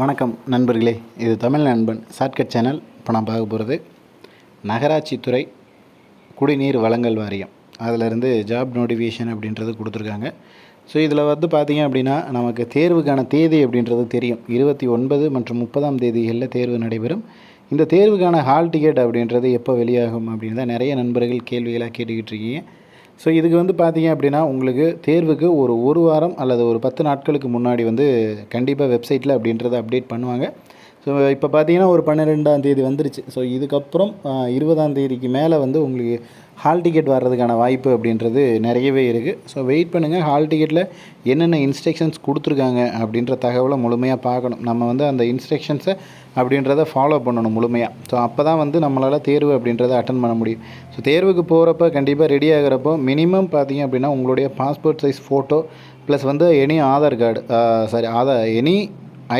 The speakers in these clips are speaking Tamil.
வணக்கம் நண்பர்களே. இது தமிழ் நண்பன் ஷார்ட்கட் சேனல் இப்போ நான் பார்க்க போகிறது நகராட்சித்துறை குடிநீர் வழங்கல் வாரியம். அதிலிருந்து ஜாப் நோட்டிஃபிகேஷன் அப்படின்றது கொடுத்துருக்காங்க. ஸோ இதில் வந்து பார்த்தீங்க அப்படின்னா நமக்கு தேர்வுக்கான தேதி அப்படின்றது தெரியும். இருபத்தி ஒன்பது மற்றும் முப்பதாம் தேதிகளில் தேர்வு நடைபெறும். இந்த தேர்வுக்கான ஹால் டிக்கெட் அப்படின்றது எப்போ வெளியாகும் அப்படின்னு தான் நிறைய நண்பர்கள் கேள்விகளாக கேட்டுக்கிட்டு இருக்கீங்க. ஸோ இதுக்கு வந்து பார்த்தீங்க அப்படின்னா உங்களுக்கு தேர்வுக்கு ஒரு ஒரு வாரம் அல்லது ஒரு பத்து நாட்களுக்கு முன்னாடி வந்து கண்டிப்பாக வெப்சைட்டில் அப்படின்றத அப்டேட் பண்ணுவாங்க. ஸோ இப்போ பார்த்தீங்கன்னா ஒரு பன்னிரெண்டாம் தேதி வந்துருச்சு. ஸோ இதுக்கப்புறம் இருபதாம் தேதிக்கு மேலே வந்து உங்களுக்கு ஹால் டிக்கெட் வர்றதுக்கான வாய்ப்பு அப்படின்றது நிறையவே இருக்குது ஸோ வெயிட் பண்ணுங்கள் ஹால் டிக்கெட்டில் என்னென்ன இன்ஸ்ட்ரக்ஷன்ஸ் கொடுத்துருக்காங்க அப்படின்ற தகவலை முழுமையாக பார்க்கணும். நம்ம வந்து அந்த இன்ஸ்ட்ரக்ஷன்ஸை அப்படின்றத ஃபாலோ பண்ணணும் முழுமையாக ஸோ அப்போ தான் வந்து நம்மளால் தேர்வு அப்படின்றத அட்டன் பண்ண முடியும். ஸோ தேர்வுக்கு போகிறப்ப கண்டிப்பாக ரெடி ஆகிறப்போ மினிமம் பார்த்தீங்க அப்படின்னா உங்களுடைய பாஸ்போர்ட் சைஸ் ஃபோட்டோ ப்ளஸ் வந்து any Aadhaar card sorry Aadhaar any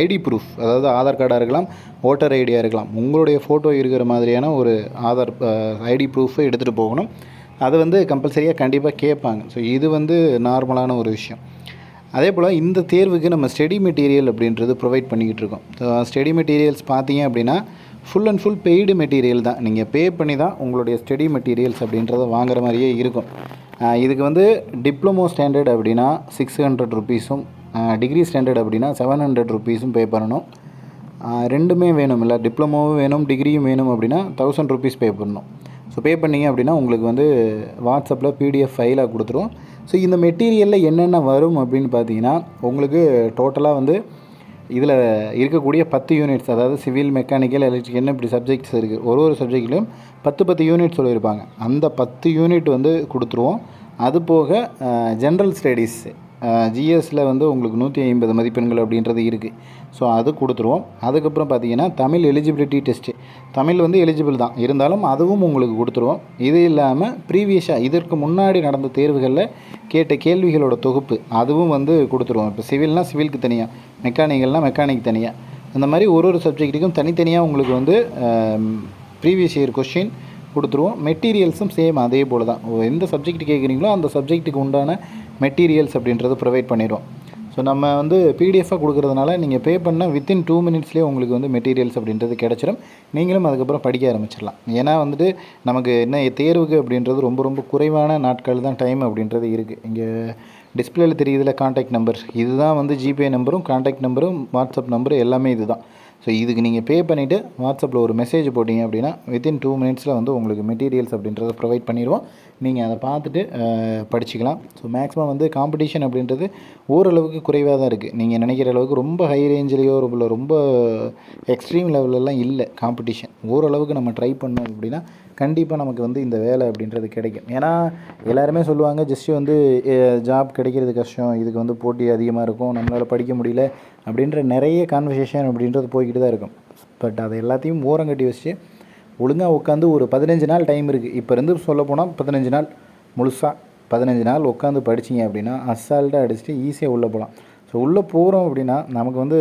ID proof அதாவது ஆதார் கார்டாக இருக்கலாம் ஓட்டர் ஐடியாக இருக்கலாம் உங்களுடைய ஃபோட்டோ இருக்கிற மாதிரியான ஒரு ஆதார் ஐடி ப்ரூஃபை எடுத்துகிட்டு போகணும். அது வந்து கம்பல்சரியாக கண்டிப்பாக கேட்பாங்க. ஸோ இது வந்து நார்மலான ஒரு விஷயம். அதே போல் இந்த தேர்வுக்கு நம்ம ஸ்டடி மெட்டீரியல் அப்படின்றது ப்ரொவைட் பண்ணிக்கிட்டு இருக்கோம். ஸோ ஸ்டடி மெட்டீரியல்ஸ் பார்த்தீங்க அப்படின்னா full and full paid material தான். நீங்கள் பே பண்ணி தான் உங்களுடைய ஸ்டடி மெட்டீரியல்ஸ் அப்படின்றத வாங்குற மாதிரியே இருக்கும். இதுக்கு வந்து டிப்ளமோ ஸ்டாண்டர்ட் அப்படின்னா சிக்ஸ் ஹண்ட்ரட் ருபீஸும் டிகிரி ஸ்டாண்டர்ட் அப்படின்னா செவன் ஹண்ட்ரட் ருபீஸும் பே பண்ணணும். ரெண்டுமே வேணும் இல்லை டிப்ளமோவும் வேணும் டிகிரியும் வேணும் அப்படின்னா தௌசண்ட் ருபீஸ் பே பண்ணணும். ஸோ பே பண்ணீங்க அப்படின்னா உங்களுக்கு வந்து வாட்ஸ்அப்பில் பிடிஎஃப் ஃபைலாக கொடுத்துரும். ஸோ இந்த மெட்டீரியலில் என்னென்ன வரும் அப்படின்னு பார்த்தீங்கன்னா உங்களுக்கு டோட்டலாக வந்து இதில் இருக்கக்கூடிய பத்து யூனிட்ஸ் அதாவது சிவில் மெக்கானிக்கல் எலக்ட்ரிக் என்ன இப்படி சப்ஜெக்ட்ஸ் இருக்குது ஒரு ஒரு சப்ஜெக்ட்லையும் பத்து பத்து யூனிட் சொல்லியிருப்பாங்க. அந்த பத்து யூனிட் வந்து கொடுத்துருவோம். அது போக ஜென்ரல் ஸ்டடீஸ் ஜிஎஸ்சில் வந்து உங்களுக்கு நூற்றி ஐம்பது மதிப்பெண்கள் அப்படின்றது இருக்குது ஸோ அது கொடுத்துருவோம். அதுக்கப்புறம் பார்த்தீங்கன்னா தமிழ் எலிஜிபிலிட்டி டெஸ்ட்டு தமிழ் வந்து எலிஜிபிள் தான். இருந்தாலும் அதுவும் உங்களுக்கு கொடுத்துருவோம். இது இல்லாமல் ப்ரீவியஸாக இதற்கு முன்னாடி நடந்த தேர்வுகளில் கேட்ட கேள்விகளோட தொகுப்பு அதுவும் வந்து கொடுத்துருவோம். இப்போ சிவில்னால் சிவிலுக்கு தனியாக மெக்கானிக்கல்னால் மெக்கானிக் தனியாக இந்த மாதிரி ஒரு ஒரு சப்ஜெக்ட்டுக்கும் தனித்தனியாக உங்களுக்கு வந்து ப்ரீவியஸ் இயர் கொஷின் கொடுத்துருவோம். மெட்டீரியல்ஸும் சேம் அதே போல் தான் எந்த சப்ஜெக்ட் கேட்குறீங்களோ அந்த சப்ஜெக்ட்டுக்கு உண்டான மெட்டீரியல்ஸ் அப்படின்றது ப்ரொவைட் பண்ணிடுவோம் ஸோ நம்ம வந்து பிடிஎஃபாக கொடுக்குறதுனால நீங்கள் பே பண்ண வித்தின் டூ மினிட்ஸ்லேயே உங்களுக்கு வந்து மெட்டீரியல்ஸ் அப்படின்றது கிடச்சிடும் நீங்களும் அதுக்கப்புறம் படிக்க ஆரம்பிச்சிடலாம். ஏன்னா வந்துட்டு நமக்கு என்ன தேர்வுக்கு அப்படின்றது ரொம்ப ரொம்ப குறைவான நாட்கள் தான் டைம் அப்படின்றது இருக்குது இங்கே டிஸ்பிளேயில் தெரியுதுல காண்டாக்ட் நம்பர் இதுதான் வந்து ஜிபே நம்பரும் காண்டாக்ட் நம்பரும் வாட்ஸ்அப் நம்பரும் எல்லாமே இது தான் ஸோ இதுக்கு நீங்கள் பே பண்ணிவிட்டு வாட்ஸ்அப்பில் ஒரு மெசேஜ் போட்டிங்க அப்படின்னா வித்தின் டூ மினிட்ஸில் வந்து உங்களுக்கு மெட்டீரியல்ஸ் அப்படின்றத ப்ரொவைட் பண்ணிடுவோம். நீங்கள் அதை பார்த்துட்டு படிச்சுக்கலாம். ஸோ மேக்ஸிமம் வந்து காம்படிஷன் அப்படின்றது ஓரளவுக்கு குறைவாக தான் இருக்குது நீங்கள் நினைக்கிற அளவுக்கு ரொம்ப ஹை ரேஞ்சிலேயோ ரொம்ப ரொம்ப எக்ஸ்ட்ரீம் லெவலெல்லாம் இல்லை காம்படிஷன் ஓரளவுக்கு நம்ம ட்ரை பண்ணோம் அப்படின்னா கண்டிப்பாக நமக்கு வந்து இந்த வேலை அப்படின்றது கிடைக்கும். ஏன்னா எல்லாருமே சொல்லுவாங்க ஜஸ்ட் வந்து ஜாப் கிடைக்கிறது கஷ்டம். இதுக்கு வந்து போட்டி அதிகமாக இருக்கும். நம்மளால் படிக்க முடியல. அப்படின்ற நிறைய கான்வர்சேஷன் அப்படின்றது போய்கிட்டு தான் இருக்கும். பட் அதை எல்லாத்தையும் ஓரம் கட்டி வச்சு ஒழுங்காக உட்காந்து ஒரு பதினஞ்சு நாள் டைம் இருக்குது இப்போ இருந்து சொல்ல போனால் பதினஞ்சு நாள் முழுசாக பதினஞ்சு நாள் உட்காந்து படிச்சீங்க அப்படின்னா அசால்ட்டாக அடிச்சுட்டு ஈஸியாக உள்ளே போகலாம் ஸோ உள்ளே போகிறோம் அப்படின்னா நமக்கு வந்து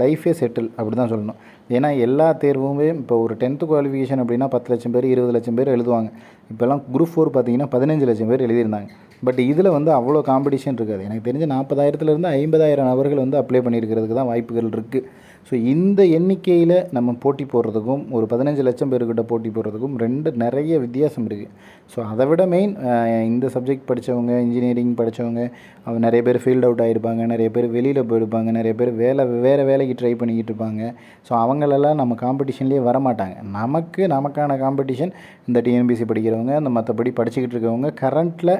லைஃபே செட்டில் அப்படி தான் சொல்லணும். ஏன்னா எல்லா தேர்வுமே இப்போ ஒரு டென்த்து குவாலிஃபிகேஷன் அப்படின்னா பத்து லட்சம் பேர் இருபது லட்சம் பேர் எழுதுவாங்க. இப்போல்லாம் குரூப் ஃபோர் பார்த்தீங்கன்னா பதினஞ்சு லட்சம் பேர் எழுதியிருந்தாங்க. பட் இதில் வந்து அவ்வளோ காம்படிஷன் இருக்காது. எனக்கு தெரிஞ்ச நாற்பதாயிரத்துலேருந்து ஐம்பதாயிரம் நபர்கள் வந்து அப்ளை பண்ணியிருக்கிறதுக்கு தான் வாய்ப்புகள் இருக்குது ஸோ இந்த எண்ணிக்கையில் நம்ம போட்டி போடுறதுக்கும் ஒரு பதினஞ்சு லட்சம் பேர்கிட்ட போட்டி போடுறதுக்கும் ரெண்டு நிறைய வித்தியாசம் இருக்குது ஸோ அதை விட மெயின் இந்த சப்ஜெக்ட் படித்தவங்க இன்ஜினியரிங் படித்தவங்க அவங்க நிறைய பேர் ஃபீல்ட் அவுட் ஆகிருப்பாங்க நிறைய பேர் வெளியில் போயிருப்பாங்க நிறைய பேர் வேலை வேறு வேலைக்கு ட்ரை பண்ணிக்கிட்டு இருப்பாங்க. ஸோ அவங்களெல்லாம் நம்ம காம்படிஷன்லேயே வரமாட்டாங்க. நமக்கு நமக்கான காம்படிஷன் இந்த டிஎன்பிசி படிக்கிறவங்க இந்த மற்றபடி படிச்சுக்கிட்டு இருக்கவங்க கரண்ட்டில்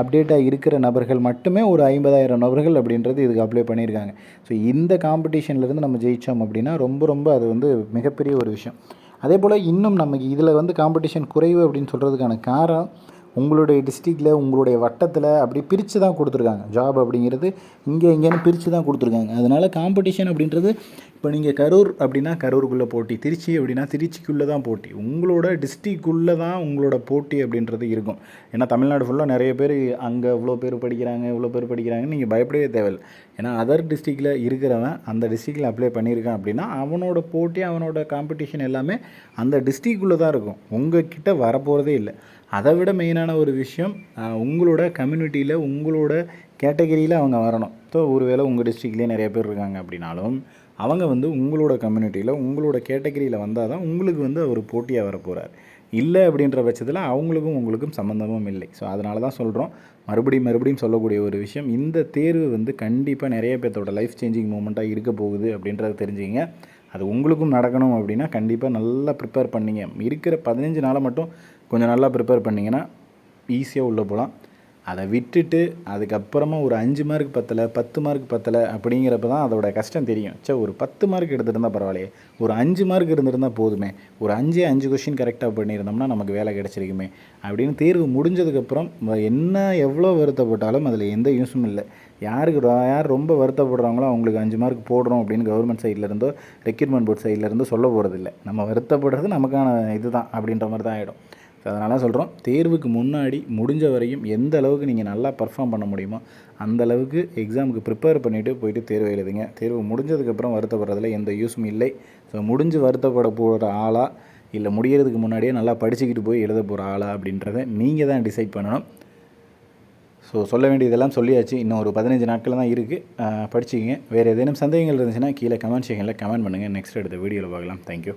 அப்டேட்டாக இருக்கிற நபர்கள் மட்டுமே ஒரு ஐம்பதாயிரம் நபர்கள் அப்படின்றது இதுக்கு அப்ளை பண்ணியிருக்காங்க. ஸோ இந்த காம்படிஷன்லேருந்து நம்ம ஆரம்பித்தோம் அப்படின்னா ரொம்ப ரொம்ப அது வந்து மிகப்பெரிய ஒரு விஷயம். அதே போல் இன்னும் நமக்கு இதில் வந்து காம்படிஷன் குறைவு அப்படின்னு சொல்கிறதுக்கான காரணம் உங்களுடைய டிஸ்ட்ரிக்டில் உங்களுடைய வட்டத்தில் அப்படி பிரித்து தான் கொடுத்துருக்காங்க. ஜாப் அப்படிங்கிறது இங்கே இங்கேன்னு பிரித்து தான் கொடுத்துருக்காங்க. அதனால் காம்படிஷன் அப்படின்றது இப்போ நீங்கள் கரூர் அப்படின்னா கரூருக்குள்ளே போட்டி திருச்சி அப்படின்னா திருச்சிக்குள்ளே தான் போட்டி. உங்களோட டிஸ்ட்ரிக்குள்ளே தான் உங்களோட போட்டி அப்படின்றது இருக்கும். ஏன்னா தமிழ்நாடு ஃபுல்லாக நிறைய பேர் அங்கே இவ்வளோ பேர் படிக்கிறாங்க இவ்வளோ பேர் படிக்கிறாங்கன்னு நீங்கள் பயப்படவே தேவையில்லை. ஏன்னா அதர் டிஸ்ட்ரிக்டில் இருக்கிறவன் அந்த டிஸ்ட்ரிக்டில் அப்ளை பண்ணியிருக்கான் அப்படின்னா அவனோட போட்டி அவனோட காம்படிஷன் எல்லாமே அந்த டிஸ்ட்ரிக்குள்ளே தான் இருக்கும். உங்கக்கிட்ட வரப்போகிறதே இல்லை. அதை விட மெயினான ஒரு விஷயம் உங்களோட கம்யூனிட்டியில் உங்களோட கேட்டகரியில் அவங்க வரணும். ஸோ ஒருவேளை உங்கள் டிஸ்ட்ரிக்ட்லேயே நிறைய பேர் இருக்காங்க அப்படின்னாலும் அவங்க வந்து உங்களோட கம்யூனிட்டியில் உங்களோட கேட்டகரியில் வந்தால் தான் உங்களுக்கு வந்து அவர் போட்டியாக வர போகிறார் இல்லை அப்படின்ற பட்சத்தில் அவங்களுக்கும் உங்களுக்கும் சம்மந்தமும் இல்லை. ஸோ அதனால தான் சொல்கிறோம் மறுபடியும் மறுபடியும் சொல்லக்கூடிய ஒரு விஷயம் இந்த தேர்வு வந்து கண்டிப்பாக நிறைய பேர்த்தோட லைஃப் சேஞ்சிங் மூமெண்ட்டாக இருக்க போகுது அப்படின்றத தெரிஞ்சுங்க அது உங்களுக்கும் நடக்கணும் அப்படின்னா கண்டிப்பாக நல்லா ப்ரிப்பேர் பண்ணிங்க. இருக்கிற பதினஞ்சு நாளை மட்டும் கொஞ்சம் நல்லா ப்ரிப்பேர் பண்ணிங்கன்னா ஈஸியாக உள்ளே போகலாம். அதை விட்டுட்டு அதுக்கப்புறமா ஒரு அஞ்சு மார்க் பத்தலை பத்து மார்க் பத்தலை அப்படிங்கிறப்ப தான் அதோட கஷ்டம் தெரியும். சே ஒரு பத்து மார்க் எடுத்துருந்தால் பரவாயில்லையே. ஒரு அஞ்சு மார்க் இருந்திருந்தால் போதுமே. ஒரு அஞ்சே அஞ்சு கொஷின் கரெக்டாக பண்ணியிருந்தோம்னா நமக்கு வேலை கிடச்சிருக்குமே. அப்படின்னு தேர்வு முடிஞ்சதுக்கப்புறம் என்ன எவ்வளோ வருத்தப்பட்டாலும் அதில் எந்த யூஸும் இல்லை. யாருக்கு யார் ரொம்ப வருத்தப்படுறாங்களோ அவங்களுக்கு அஞ்சு மார்க் போடுறோம் அப்படின்னு கவர்மெண்ட் சைட்லேருந்தோ ரெக்யூட்மெண்ட் போர்ட் சைட்லேருந்தோ சொல்ல போகிறதில்ல நம்ம வருத்தப்படுறது நமக்கான இதுதான் அப்படின்ற மாதிரி தான் ஆகிடும் ஸோ அதனால் சொல்கிறோம் தேர்வுக்கு முன்னாடி முடிஞ்ச வரையும் எந்த அளவுக்கு நீங்கள் நல்லா பர்ஃபார்ம் பண்ண முடியுமோ அந்த அளவுக்கு எக்ஸாமுக்கு ப்ரிப்பேர் பண்ணிவிட்டு போயிட்டு தேர்வு எழுதுங்க. தேர்வு முடிஞ்சதுக்கப்புறம் வருத்தப்படுறதுல எந்த யூஸும் இல்லை. ஸோ முடிஞ்சு வருத்தப்பட போகிற ஆளாக இல்லை முடிகிறதுக்கு முன்னாடியே நல்லா படிச்சுக்கிட்டு போய் எழுத போகிற ஆளா அப்படின்றத நீங்கள் தான் டிசைட் பண்ணணும். ஸோ சொல்ல வேண்டியதெல்லாம் சொல்லியாச்சு. இன்னும் ஒரு பதினஞ்சு நாட்கள் தான் இருக்குது படிச்சுக்கிங்க. வேறு ஏதேனும் சந்தேகங்கள் இருந்துச்சுன்னா கீழே கமெண்ட் செக்ஷனில் கமெண்ட் பண்ணுங்கள் நெக்ஸ்ட் எடுத்த வீடியோவில் பார்க்கலாம். தேங்க்யூ